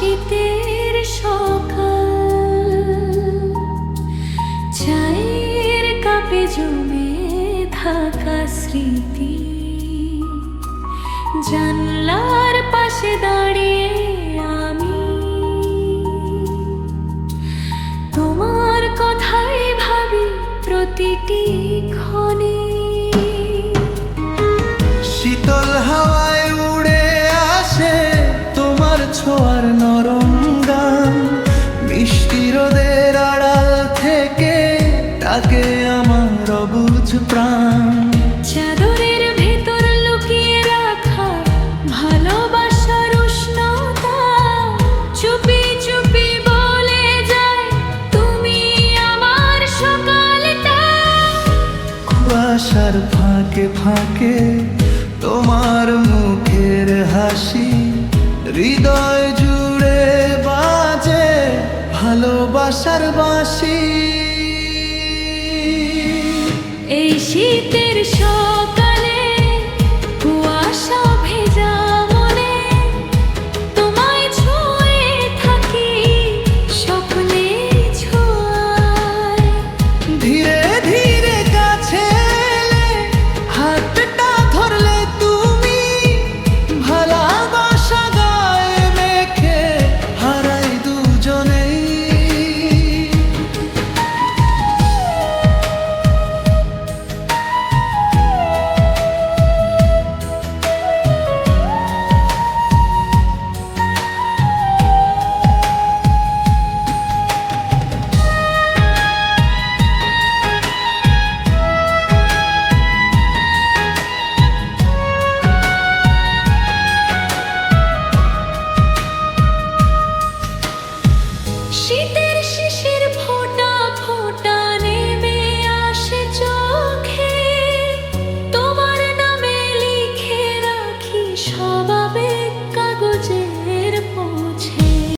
শীতের সকাল। চায়ের কাপে জমে থাকা স্মৃতি। জানলার পাশে দাঁড়িয়ে ডাকে আমার অবুঝ প্রাণ। চাদরের ভেতর লুকিয়ে রাখা ভালোবাসার উষ্ণতা। চুপি চুপি বলে যায় তুমি আমার সকালটা। কুয়াশার ফাঁকে ফাঁকে তোমার মুখের হাসি হৃদয় জুড়ে বাজে ভালোবাসার বাঁশি। এই শীতের সব